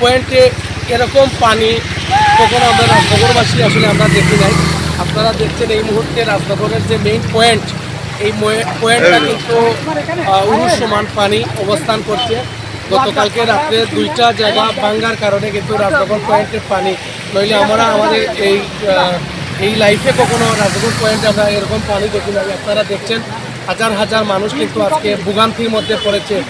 পয়েন্টে এরকম পানি কখনো আমরা রাজনগরবাসী আসলে আমরা দেখি নাই। আপনারা দেখছেন এই মুহূর্তে রাজনগরের যে মেইন পয়েন্ট এই পয়েন্টটা কিন্তু উরুষ সমান পানি অবস্থান করছে। গতকালকে রাত্রে দুইটা জায়গা ভাঙ্গার কারণে কিন্তু রাজনগর পয়েন্টের পানি। নইলে আমরা আমাদের এই এই লাইফে কখনো রাজনগর পয়েন্টে আমরা এরকম পানি দেখি না আপনারা দেখছেন, হাজার হাজার মানুষ কিন্তু আজকে ভোগান্তির মধ্যে পড়েছে।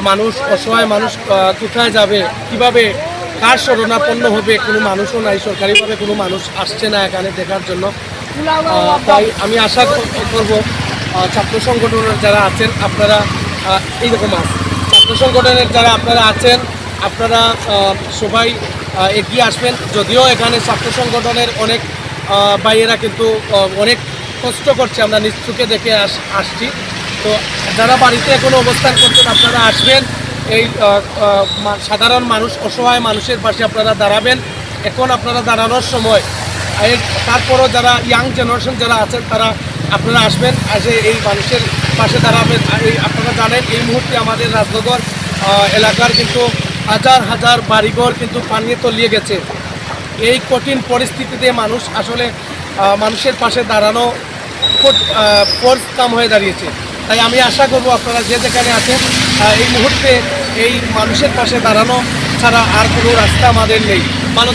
মানুষ, অসহায় মানুষ কোথায় যাবে, কীভাবে, কার শরণাপন্ন হবে, কোনো মানুষও নাই, সরকারিভাবে কোনো মানুষ আসছে না এখানে দেখার জন্য। তাই আমি আশা কর- করব ছাত্র সংগঠনের যারা আছেন আপনারা এইরকম আছে। ছাত্র সংগঠনের যারা আপনারা আছেন আপনারা সবাই এগিয়ে আসবেন। যদিও এখানে ছাত্র সংগঠনের অনেক আহ, ভাইয়েরা কিন্তু অনেক কষ্ট করছে আমরা নিজ চোখে দেখে আস আসছি। তো যারা বাড়িতে এখনও অবস্থান করছেন আপনারা আসবেন। এই সাধারণ মানুষ অসহায় মানুষের পাশে আপনারা দাঁড়াবেন। এখন আপনারা দাঁড়ানোর সময় তারপরও যারা ইয়াং জেনারেশন যারা আছেন তারা আপনারা আসবেন আসে এই মানুষের পাশে দাঁড়াবেন। এই আপনারা জানেন, এই মুহূর্তে আমাদের রাজনগর এলাকার কিন্তু হাজার হাজার বাড়িঘর কিন্তু পানিয়ে তলিয়ে গেছে। এই কঠিন পরিস্থিতিতে মানুষ আসলে মানুষের পাশে দাঁড়ানো ফোর্স কাম হয়ে দাঁড়িয়েছে। তাই আমি আশা করব আপনারা যে যেখানে আছেন এই মুহূর্তে এই মানুষের পাশে দাঁড়ানো ছাড়া আর কোনো রাস্তা আমাদের নেই। মানুষ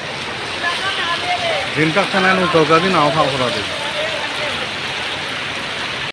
করতাম না দিনটা কেন দিন নাও খাওয়া করা দিই।